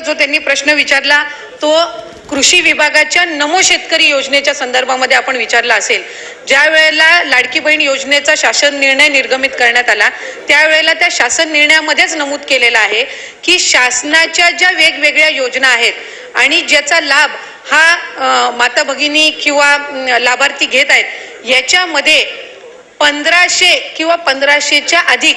जो त्यांनी प्रश्न विचारला तो कृषी विभागाच्या नमो शेतकरी योजनेच्या संदर्भामध्ये आपण विचारला असेल. ज्या वेळेला लाडकी बहीण योजनेचा शासन निर्णय निर्गमित करण्यात आला त्यावेळेला त्या शासन निर्णयामध्येच नमूद केलेलं आहे की शासनाच्या ज्या वेगवेगळ्या योजना आहेत आणि ज्याचा लाभ हा माता भगिनी किंवा लाभार्थी घेत आहेत याच्यामध्ये पंधराशे किंवा पंधराशेच्या अधिक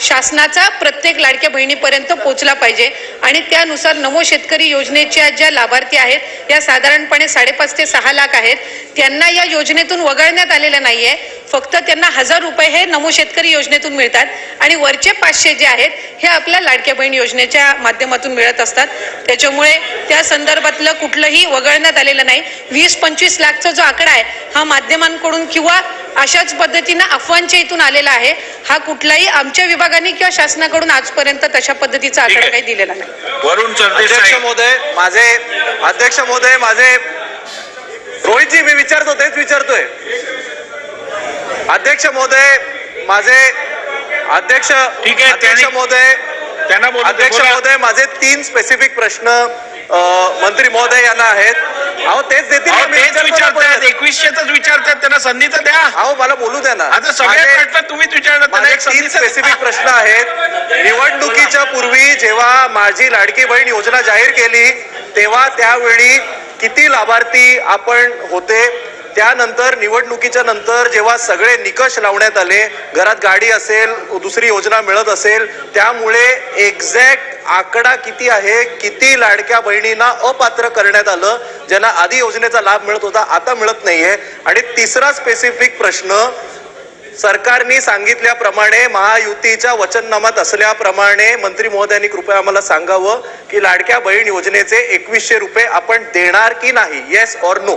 शासनाचा प्रत्येक लाडक्या बहिणीपर्यंत पोहोचला पाहिजे. आणि त्यानुसार नमो शेतकरी योजनेच्या ज्या लाभार्थी आहेत या साधारणपणे साडेपाच ते सहा लाख आहेत त्यांना या योजनेतून वगळण्यात आलेलं नाहीये. फक्त त्यांना हजार रुपये हे नमो शेतकरी योजनेतून मिळतात. आणि वरचे पाचशे जे आहेत हे आपल्या लाडक्या बहीण योजनेच्या माध्यमातून मिळत असतात. त्याच्यामुळे त्या संदर्भातलं कुठलंही वगळण्यात आलेलं नाही. वीस पंचवीस लाखचा जो आकडा आहे हा माध्यमांकडून किंवा अशाच पद्धतीनं अफवांच्या इथून आलेला आहे. हा कुठलाही आमच्या विभागाने किंवा शासनाकडून आजपर्यंत तशा पद्धतीचा आकडा आहे. काही दिलेला नाही. वरुण अध्यक्ष महोदय माझे अध्यक्ष महोदय माझे रोहितजी मी विचारतो तेच विचारतोय. अध्यक्ष महोदय माझे अध्यक्ष ठीक आहे, अध्यक्ष महोदय त्यांना अध्यक्ष. महोदय माझे तीन स्पेसिफिक प्रश्न मंत्री महोदय यांना आहेत. अहो तेच देतील अहो, ना, मी तेच विचारतो ना विचारतायत परत. एकवीसशेच विचारतायत त्यांना संधी तर द्या अहो मला बोलू द्या ना आता सगळे माझे- प्रश्न तुम्हीच विचारणार त्यांना माझे एक संधी तीन तर द्या. स्पेसिफिक प्रश्न आहेत निवडणुकीच्या पूर्वी जेव्हा माझी लाडकी बहीण योजना जाहीर केली तेव्हा त्यावेळी किती लाभार्थी आपण होते त्यानंतर निवडणुकीच्या नंतर जेव्हा सगळे निकष लावण्यात आले घरात गाडी असेल दुसरी योजना मिळत असेल त्यामुळे एक्झॅक्ट आकडा किती आहे किती लाडक्या बहिणींना अपात्र करण्यात आलं ज्यांना आधी योजनेचा लाभ मिळत होता आता मिळत नाहीये. आणि तिसरा स्पेसिफिक प्रश्न सरकारने सांगितल्याप्रमाणे महायुतीच्या वचननामात असल्याप्रमाणे मंत्री महोदयांनी कृपया आम्हाला सांगावं की लाडक्या बहीण योजनेचे एकवीसशे रुपये आपण देणार की नाही येस ऑर नो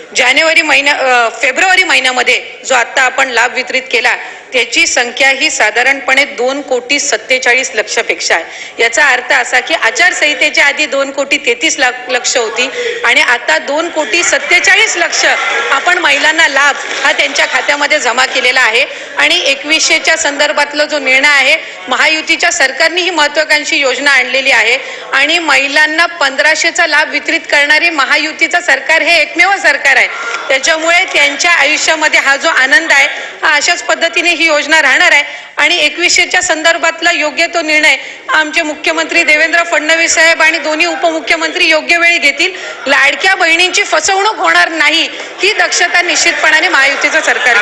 जानेवारी महिन्या फेब्रुवारी महिन्यामध्ये जो आत्ता आपण लाभ वितरित केला त्याची संख्या ही साधारणपणे दोन कोटी सत्तेचाळीस लक्षपेक्षा आहे. याचा अर्थ असा की आचारसंहितेच्या आधी दोन कोटी तेहतीस लाख लक्ष होती आणि आता दोन कोटी सत्तेचाळीस लक्ष आपण महिलांना लाभ हा त्यांच्या खात्यामध्ये जमा केलेला आहे. आणि एकवीसशेच्या संदर्भातला जो निर्णय आहे महायुतीच्या सरकारने ही महत्वाकांक्षी योजना आणलेली आहे. आणि महिलांना पंधराशेचा लाभ वितरित करणारे महायुतीचं सरकार हे एकमेव सरकार आहे. त्याच्यामुळे त्यांच्या आयुष्यामध्ये हा जो आनंद आहे हा अशाच पद्धतीने ही योजना राहणार आहे. आणि एकवीसशेच्या संदर्भातला योग्य तो निर्णय आमचे मुख्यमंत्री देवेंद्र फडणवीस साहेब आणि दोन्ही उपमुख्यमंत्री योग्य वेळी घेतील. लाडक्या बहिणींची फसवणूक होणार नाही ही दक्षता निश्चितपणाने महायुतीचं सरकार